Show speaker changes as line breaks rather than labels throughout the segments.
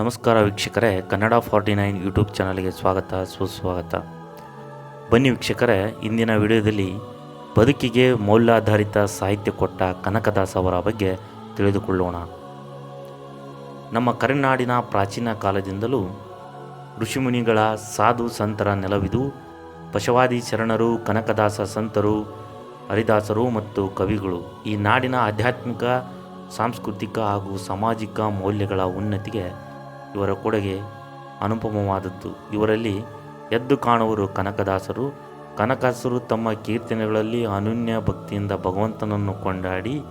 ನಮಸ್ಕಾರ ವೀಕ್ಷಕರೇ, Kannada forty nine YouTube ಚಾನಲ್ಗೆ ಸ್ವಾಗತ, ಸುಸ್ವಾಗತ. ಬನ್ನಿ ವೀಕ್ಷಕರೇ, ಇಂದಿನ ವಿಡಿಯೋದಲ್ಲಿ ಬದುಕಿಗೆ ಮೌಲ್ಯಾಧಾರಿತ ಸಾಹಿತ್ಯ ಕೊಟ್ಟ ಕನಕದಾಸ ಅವರ ಬಗ್ಗೆ ತಿಳಿದುಕೊಳ್ಳೋಣ. ನಮ್ಮ ಕರೆನಾಡಿನ ಪ್ರಾಚೀನ ಕಾಲದಿಂದಲೂ ಋಷಿಮುನಿಗಳ ಸಾಧು ಸಂತರ ನೆಲವಿದು ಪಶವಾದಿ ಶರಣರು, ಕನಕದಾಸ ಸಂತರು, ಹರಿದಾಸರು ಮತ್ತು ಕವಿಗಳು ಈ ನಾಡಿನ ಆಧ್ಯಾತ್ಮಿಕ, ಸಾಂಸ್ಕೃತಿಕ ಹಾಗೂ ಸಾಮಾಜಿಕ ಮೌಲ್ಯಗಳ ಉನ್ನತಿಗೆ ಇವರ ಕೊಡುಗೆ ಅನುಪಮವಾದದ್ದು. ಇವರಲ್ಲಿ ಎದ್ದು ಕಾಣುವರು ಕನಕದಾಸರು. ಕನಕದಾಸರು ತಮ್ಮ ಕೀರ್ತನೆಗಳಲ್ಲಿ ಅನನ್ಯ ಭಕ್ತಿಯಿಂದ ಭಗವಂತನನ್ನು ಕೊಂಡಾಡಿ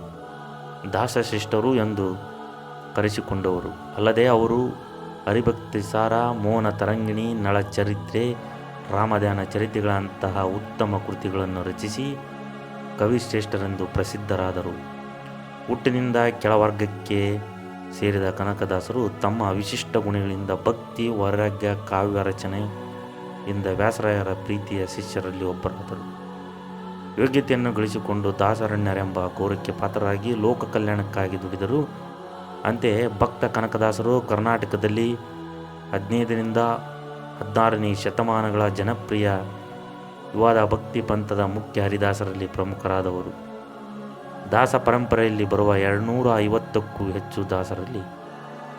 ದಾಸಶ್ರೇಷ್ಠರು ಎಂದು ಕರೆಸಿಕೊಂಡವರು. ಅಲ್ಲದೆ ಅವರು ಹರಿಭಕ್ತಿ ಸಾರ, ಮೋಹನ ತರಂಗಿಣಿ, ನಳಚರಿತ್ರೆ ರಾಮಧ್ಯಾನ ಚರಿತ್ರೆಗಳಂತಹ ಉತ್ತಮ ಕೃತಿಗಳನ್ನು ರಚಿಸಿ ಕವಿಶ್ರೇಷ್ಠರೆಂದು ಪ್ರಸಿದ್ಧರಾದರು. ಹುಟ್ಟಿನಿಂದ ಕೆಳವರ್ಗಕ್ಕೆ ಸೇರಿದ ಕನಕದಾಸರು ತಮ್ಮ ವಿಶಿಷ್ಟ ಗುಣಗಳಿಂದ ಭಕ್ತಿ, ವೈರಾಗ್ಯ, ಕಾವ್ಯ ರಚನೆ ಇಂದ ವ್ಯಾಸರಾಯರ ಪ್ರೀತಿಯ ಶಿಷ್ಯರಲ್ಲಿ ಒಬ್ಬರಾದರು. ಯೋಗ್ಯತೆಯನ್ನು ಗಳಿಸಿಕೊಂಡು ದಾಸರಣ್ಯರೆಂಬ ಗೌರವಕ್ಕೆ ಪಾತ್ರರಾಗಿ ಲೋಕ ಕಲ್ಯಾಣಕ್ಕಾಗಿ ದುಡಿದರು. ಅಂತೆಯೇ ಭಕ್ತ ಕನಕದಾಸರು ಕರ್ನಾಟಕದಲ್ಲಿ ಹದಿನೈದರಿಂದ ಹದಿನಾರನೇ ಶತಮಾನಗಳ ಜನಪ್ರಿಯ ವಿವಾದ ಭಕ್ತಿ ಪಂಥದ ಮುಖ್ಯ ಹರಿದಾಸರಲ್ಲಿ ಪ್ರಮುಖರಾದವರು. ದಾಸ ಪರಂಪರೆಯಲ್ಲಿ ಬರುವ ಎರಡುನೂರ ಐವತ್ತಕ್ಕೂ ಹೆಚ್ಚು ದಾಸರಲ್ಲಿ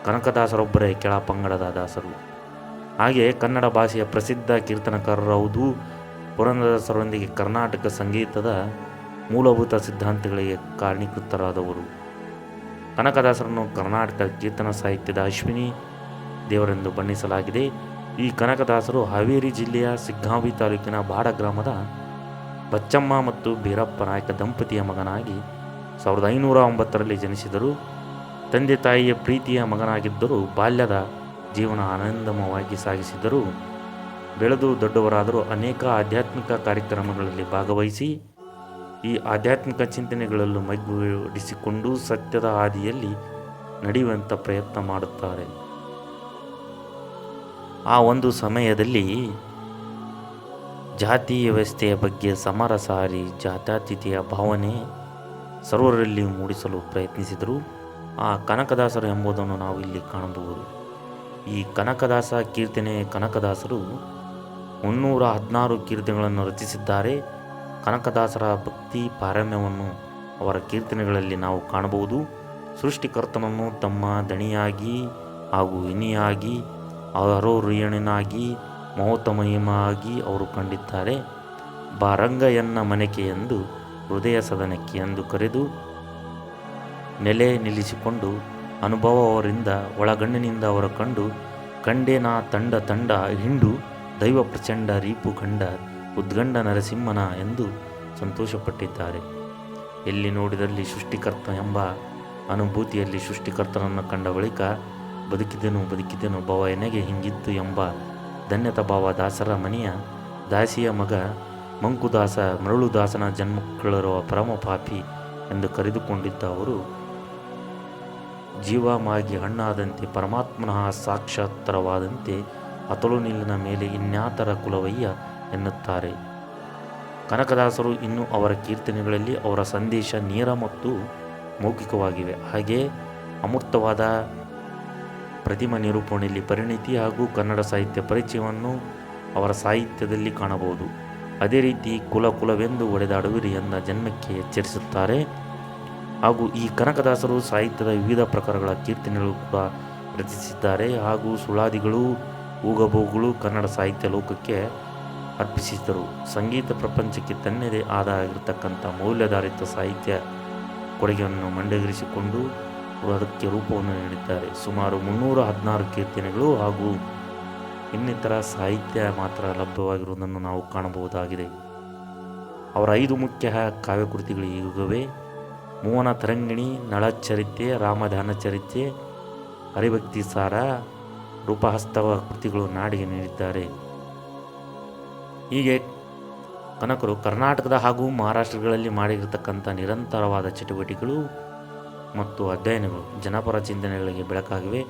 ಕನಕದಾಸರೊಬ್ಬರೇ ಕೆಳ ಪಂಗಡದ ದಾಸರು. ಹಾಗೆಯೇ ಕನ್ನಡ ಭಾಷೆಯ ಪ್ರಸಿದ್ಧ ಕೀರ್ತನಕಾರರವುದು ಪುರಂದರದಾಸರೊಂದಿಗೆ ಕರ್ನಾಟಕ ಸಂಗೀತದ ಮೂಲಭೂತ ಸಿದ್ಧಾಂತಗಳಿಗೆ ಕಾರಣೀಕೃತರಾದವರು. ಕನಕದಾಸರನ್ನು ಕರ್ನಾಟಕ ಕೀರ್ತನ ಸಾಹಿತ್ಯದ ಅಶ್ವಿನಿ ದೇವರೆಂದು ಬಣ್ಣಿಸಲಾಗಿದೆ. ಈ ಕನಕದಾಸರು ಹಾವೇರಿ ಜಿಲ್ಲೆಯ ಸಿಗ್ಗಾಂವಿ ತಾಲೂಕಿನ ಬಾಡ ಗ್ರಾಮದ ಬಚ್ಚಮ್ಮ ಮತ್ತು ಬೀರಪ್ಪ ನಾಯಕ ದಂಪತಿಯ ಮಗನಾಗಿ ಸಾವಿರದ ಐನೂರ ಒಂಬತ್ತರಲ್ಲಿ ಜನಿಸಿದರು. ತಂದೆ ತಾಯಿಯ ಪ್ರೀತಿಯ ಮಗನಾಗಿದ್ದರೂ ಬಾಲ್ಯದ ಜೀವನ ಆನಂದಮಯವಾಗಿ ಸಾಗಿಸಿದರು ಬೆಳೆದು ದೊಡ್ಡವರಾದರೂ ಅನೇಕ ಆಧ್ಯಾತ್ಮಿಕ ಕಾರ್ಯಕ್ರಮಗಳಲ್ಲಿ ಭಾಗವಹಿಸಿ, ಈ ಆಧ್ಯಾತ್ಮಿಕ ಚಿಂತನೆಗಳಲ್ಲೂ ಮಗ್ಗುಡಿಸಿಕೊಂಡು ಸತ್ಯದ ಹಾದಿಯಲ್ಲಿ ನಡೆಯುವಂಥ ಪ್ರಯತ್ನ ಮಾಡುತ್ತಾರೆ. ಆ ಒಂದು ಸಮಯದಲ್ಲಿ ಜಾತಿ ವ್ಯವಸ್ಥೆಯ ಬಗ್ಗೆ ಸಮರ ಸಾರಿ ಜಾತ್ಯತೀತೆಯ ಭಾವನೆ ಸರ್ವರಲ್ಲಿ ಮೂಡಿಸಲು ಪ್ರಯತ್ನಿಸಿದರು. ಆ ಕನಕದಾಸರು ಎಂಬುದನ್ನು ನಾವು ಇಲ್ಲಿ ಕಾಣಬಹುದು. ಈ ಕನಕದಾಸ ಕೀರ್ತನೆ ಕನಕದಾಸರು ಮುನ್ನೂರ ಹದಿನಾರು ಕೀರ್ತನೆಗಳನ್ನು ರಚಿಸಿದ್ದಾರೆ. ಕನಕದಾಸರ ಭಕ್ತಿ ಪಾರಮ್ಯವನ್ನು ಅವರ ಕೀರ್ತನೆಗಳಲ್ಲಿ ನಾವು ಕಾಣಬಹುದು. ಸೃಷ್ಟಿಕರ್ತನನ್ನು ತಮ್ಮ ದಣಿಯಾಗಿ ಹಾಗೂ ಇನಿಯಾಗಿ, ಅರೋರಿಯಣನಾಗಿ ಮಹೋತ್ತಮಯಮಾಗಿ ಅವರು ಕಂಡಿದ್ದಾರೆ. ಬಾರಂಗಯ್ಯನ ಮನೆಕೆ ಎಂದು ಹೃದಯ ಸದನಕ್ಕೆ ಎಂದು ಕರೆದು ನೆಲೆ ನಿಲ್ಲಿಸಿಕೊಂಡು ಅನುಭವ ಅವರಿಂದ ಒಳಗಣ್ಣಿನಿಂದ ಅವರ ಕಂಡು, ಕಂಡೇನ ತಂಡ ತಂಡ ಹಿಂಡು, ದೈವ ಪ್ರಚಂಡ ರೀಪು ಕಂಡ ಉದ್ಗಂಡ ನರಸಿಂಹನ ಎಂದು ಸಂತೋಷಪಟ್ಟಿದ್ದಾರೆ. ಎಲ್ಲಿ ನೋಡಿದಲ್ಲಿ ಸೃಷ್ಟಿಕರ್ತ ಎಂಬ ಅನುಭೂತಿಯಲ್ಲಿ ಸೃಷ್ಟಿಕರ್ತನನ್ನು ಕಂಡ ಬಳಿಕ, ಬದುಕಿದೆನು ಬದುಕಿದೆನು, ಭವ ಎನೆಗೆ ಹಿಂಗಿತ್ತು ಎಂಬ ಧನ್ಯತ ಭಾವ ದಾಸರ ಮನೆಯ ದಾಸಿಯ ಮಗ ಮಂಕುದಾಸ ಮರಳುದಾಸನ ಪರಮ ಪಾಪಿ ಎಂದು ಕರೆದುಕೊಂಡಿದ್ದ ಅವರು, ಜೀವಮಾಗಿ ಹಣ್ಣಾದಂತೆ ಪರಮಾತ್ಮನಃ ಸಾಕ್ಷಾತ್ತರವಾದಂತೆ ಅತಳು ನಿಲ್ಲಿನ ಮೇಲೆ ಇನ್ಯಾತರ ಕುಲವಯ್ಯ ಎನ್ನುತ್ತಾರೆ. ಕನಕದಾಸರು ಇನ್ನು ಅವರ ಕೀರ್ತನೆಗಳಲ್ಲಿ ಅವರ ಸಂದೇಶ ನೇರ ಮತ್ತು ಮೌಖಿಕವಾಗಿವೆ. ಹಾಗೆ ಅಮೂರ್ತವಾದ ಪ್ರತಿಮಾ ನಿರೂಪಣೆಯಲ್ಲಿ ಪರಿಣಿತಿ ಹಾಗೂ ಕನ್ನಡ ಸಾಹಿತ್ಯ ಪರಿಚಯವನ್ನು ಅವರ ಸಾಹಿತ್ಯದಲ್ಲಿ ಕಾಣಬಹುದು. ಅದೇ ರೀತಿ ಕುಲ ಕುಲವೆಂದು ಒಡೆದಾಡುವಿರಿ ಎಂದ ಜನ್ಮಕ್ಕೆ ಎಚ್ಚರಿಸುತ್ತಾರೆ. ಹಾಗೂ ಈ ಕನಕದಾಸರು ಸಾಹಿತ್ಯದ ವಿವಿಧ ಪ್ರಕಾರಗಳ ಕೀರ್ತನೆಗಳು ಕೂಡ ರಚಿಸಿದ್ದಾರೆ. ಹಾಗೂ ಸುಳಾದಿಗಳು ಊಗಬೋಗುಗಳು ಕನ್ನಡ ಸಾಹಿತ್ಯ ಲೋಕಕ್ಕೆ ಅರ್ಪಿಸಿದ್ದರು ಸಂಗೀತ ಪ್ರಪಂಚಕ್ಕೆ ತನ್ನದೇ ಆದ ಆಗಿರತಕ್ಕಂಥ ಮೌಲ್ಯಾಧಾರಿತ ಸಾಹಿತ್ಯ ಕೊಡುಗೆಯನ್ನು ಮಂಡಗರಿಸಿಕೊಂಡು ಅದಕ್ಕೆ ರೂಪವನ್ನು ನೀಡಿದ್ದಾರೆ. ಸುಮಾರು ಮುನ್ನೂರ ಹದಿನಾರು ಕೀರ್ತನೆಗಳು ಹಾಗೂ ಇನ್ನಿತರ ಸಾಹಿತ್ಯ ಮಾತ್ರ ಲಭ್ಯವಾಗಿರುವುದನ್ನು ನಾವು ಕಾಣಬಹುದಾಗಿದೆ. ಅವರ ಐದು ಮುಖ್ಯ ಕಾವ್ಯಕೃತಿಗಳು ಈಗವೇ ಮೋಹನ ತರಂಗಿಣಿ, ನಳಚರಿತೆ, ರಾಮಧಾನ ಚರಿತ್ರೆ ಹರಿಭಕ್ತಿ ಸಾರ, ರೂಪಹಸ್ತವ ಕೃತಿಗಳು ನಾಡಿಗೆ ನೀಡಿದ್ದಾರೆ. ಹೀಗೆ ಕನಕರು ಕರ್ನಾಟಕದ ಹಾಗೂ ಮಹಾರಾಷ್ಟ್ರಗಳಲ್ಲಿ ಮಾಡಿರತಕ್ಕಂಥ ನಿರಂತರವಾದ ಚಟುವಟಿಕೆಗಳು ಮತ್ತು ಅಧ್ಯಯನಗಳು, ಜನಪರ ಚಿಂತನೆಗಳಿಗೆ ಬೆಳಕಾಗಿವೆ.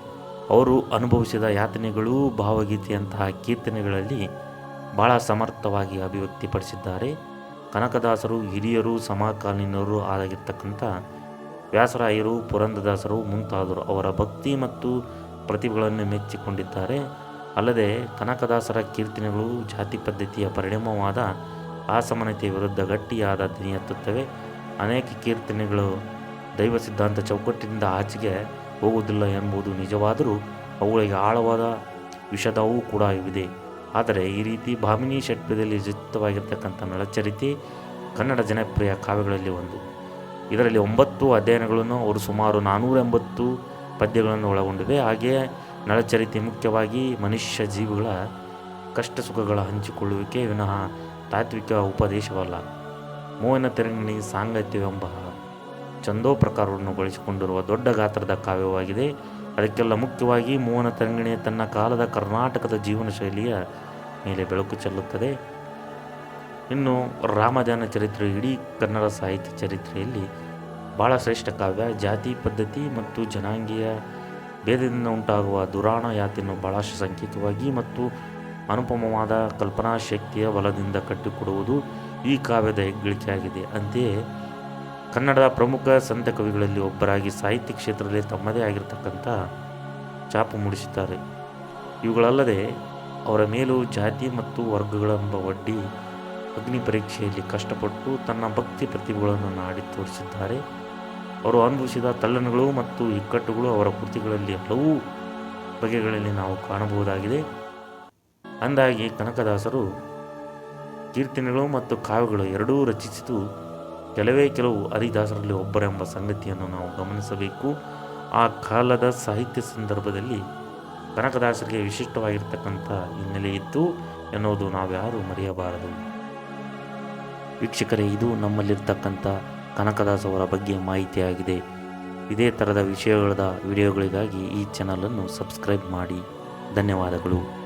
ಅವರು ಅನುಭವಿಸಿದ ಯಾತನೆಗಳು ಭಾವಗೀತೆಯಂತಹ ಕೀರ್ತನೆಗಳಲ್ಲಿ ಬಹಳ ಸಮರ್ಥವಾಗಿ ಅಭಿವ್ಯಕ್ತಿಪಡಿಸಿದ್ದಾರೆ. ಕನಕದಾಸರು, ಹಿರಿಯರು, ಸಮಕಾಲೀನರು ಆಗಿರ್ತಕ್ಕಂಥ ವ್ಯಾಸರಾಯರು ಪುರಂದದಾಸರು ಮುಂತಾದರು ಅವರ ಭಕ್ತಿ ಮತ್ತು ಪ್ರತಿಭೆಗಳನ್ನು ಮೆಚ್ಚಿಕೊಂಡಿದ್ದಾರೆ. ಅಲ್ಲದೆ ಕನಕದಾಸರ ಕೀರ್ತನೆಗಳು ಜಾತಿ ಪದ್ಧತಿಯ ಪರಿಣಾಮವಾದ ಅಸಮಾನತೆಯ ವಿರುದ್ಧ ಗಟ್ಟಿಯಾದ ಧ್ವನಿ ಎತ್ತುತ್ತವೆ ಅನೇಕ ಕೀರ್ತನೆಗಳು ದೈವ ಸಿದ್ಧಾಂತ ಚೌಕಟ್ಟಿನಿಂದ ಆಚೆಗೆ ಹೋಗುವುದಿಲ್ಲ ಎಂಬುದು ನಿಜವಾದರೂ ಅವುಗಳಿಗೆ ಆಳವಾದ ವಿಷದವೂ ಕೂಡ ಇವಿದೆ. ಆದರೆ ಈ ರೀತಿ ಭಾಮಿನಿ ಷಟ್ಪದಲ್ಲಿ ರಚಿತವಾಗಿರ್ತಕ್ಕಂಥ ನಳಚರಿತೆ ಕನ್ನಡ ಜನಪ್ರಿಯ ಕಾವ್ಯಗಳಲ್ಲಿ ಒಂದು. ಇದರಲ್ಲಿ ಒಂಬತ್ತು ಅಧ್ಯಯನಗಳನ್ನು ಅವರು ಸುಮಾರು ನಾನ್ನೂರ ಎಂಬತ್ತು ಪದ್ಯಗಳನ್ನು ಒಳಗೊಂಡಿವೆ. ಹಾಗೆಯೇ ನಳಚರಿತೆ ಮುಖ್ಯವಾಗಿ ಮನುಷ್ಯ ಜೀವಿಗಳ ಕಷ್ಟ ಸುಖಗಳ ಹಂಚಿಕೊಳ್ಳುವಿಕೆ ವಿನಃ ತಾತ್ವಿಕ ಉಪದೇಶವಲ್ಲ. ಮೋಹನ ತೆರಂಗಿಣಿ ಸಾಂಗತ್ಯವೆಂಬ ಚಂದೋ ಪ್ರಕಾರವನ್ನು ಗಳಿಸಿಕೊಂಡಿರುವ ದೊಡ್ಡ ಗಾತ್ರದ ಕಾವ್ಯವಾಗಿದೆ. ಅದಕ್ಕೆಲ್ಲ ಮುಖ್ಯವಾಗಿ ಮೋಹನ ತಂಗಿಣಿ ತನ್ನ ಕಾಲದ ಕರ್ನಾಟಕದ ಜೀವನ ಶೈಲಿಯ ಮೇಲೆ ಬೆಳಕು ಚೆಲ್ಲುತ್ತದೆ. ಇನ್ನು ರಾಮಜಾನ ಚರಿತ್ರೆ, ಇಡೀ ಕನ್ನಡ ಸಾಹಿತ್ಯ ಚರಿತ್ರೆಯಲ್ಲಿ ಭಾಳ ಶ್ರೇಷ್ಠ ಕಾವ್ಯ. ಜಾತಿ, ಪದ್ಧತಿ ಮತ್ತು ಜನಾಂಗೀಯ ಭೇದದಿಂದ ಉಂಟಾಗುವ ದುರಾಣ ಯಾತಿಯನ್ನು ಭಾಳಷ್ಟು ಸಂಕೇತವಾಗಿ ಮತ್ತು ಅನುಪಮವಾದ ಕಲ್ಪನಾ ಶಕ್ತಿಯ ಬಲದಿಂದ ಕಟ್ಟಿಕೊಡುವುದು ಈ ಕಾವ್ಯದ ಹೆಗ್ಗಳಿಕೆಯಾಗಿದೆ. ಅಂತೆಯೇ ಕನ್ನಡದ ಪ್ರಮುಖ ಸಂತ ಕವಿಗಳಲ್ಲಿ ಒಬ್ಬರಾಗಿ ಸಾಹಿತ್ಯ ಕ್ಷೇತ್ರದಲ್ಲಿ ತಮ್ಮದೇ ಆಗಿರತಕ್ಕಂಥ ಚಾಪು ಮೂಡಿಸಿದ್ದಾರೆ. ಇವುಗಳಲ್ಲದೆ ಅವರ ಮೇಲೂ ಜಾತಿ ಮತ್ತು ವರ್ಗಗಳೆಂಬ ಒಡ್ಡಿ ಅಗ್ನಿ ಪರೀಕ್ಷೆಯಲ್ಲಿ ಕಷ್ಟಪಟ್ಟು ತನ್ನ ಭಕ್ತಿ ಪ್ರತಿಭೆಗಳನ್ನು ನಾಡಿ ತೋರಿಸಿದ್ದಾರೆ. ಅವರು ಅನುಭವಿಸಿದ ತಲ್ಲಣಗಳು ಮತ್ತು ಇಕ್ಕಟ್ಟುಗಳು ಅವರ ಕೃತಿಗಳಲ್ಲಿ ಹಲವು ಬಗೆಗಳಲ್ಲಿ ನಾವು ಕಾಣಬಹುದಾಗಿದೆ. ಅಂದಾಗಿ ಕನಕದಾಸರು ಕೀರ್ತನೆಗಳು ಮತ್ತು ಕಾವ್ಯಗಳು ಎರಡೂ ರಚಿಸಿದ್ದು ಕೆಲವೇ ಕೆಲವು ಹರಿದಾಸರಲ್ಲಿ ಒಬ್ಬರೆಂಬ ಸಂಗತಿಯನ್ನು ನಾವು ಗಮನಿಸಬೇಕು. ಆ ಕಾಲದ ಸಾಹಿತ್ಯ ಸಂದರ್ಭದಲ್ಲಿ ಕನಕದಾಸರಿಗೆ ವಿಶಿಷ್ಟವಾಗಿರ್ತಕ್ಕಂಥ ಹಿನ್ನೆಲೆ ಇತ್ತು ಎನ್ನುವುದು ನಾವ್ಯಾರೂ ಮರೆಯಬಾರದು. ವೀಕ್ಷಕರೇ, ಇದು ನಮ್ಮಲ್ಲಿರ್ತಕ್ಕಂಥ ಕನಕದಾಸ್ ಅವರ ಬಗ್ಗೆ ಮಾಹಿತಿಯಾಗಿದೆ. ಇದೇ ಥರದ ವಿಷಯಗಳ ವಿಡಿಯೋಗಳಿಗಾಗಿ ಈ ಚಾನಲನ್ನು ಸಬ್ಸ್ಕ್ರೈಬ್ ಮಾಡಿ. ಧನ್ಯವಾದಗಳು.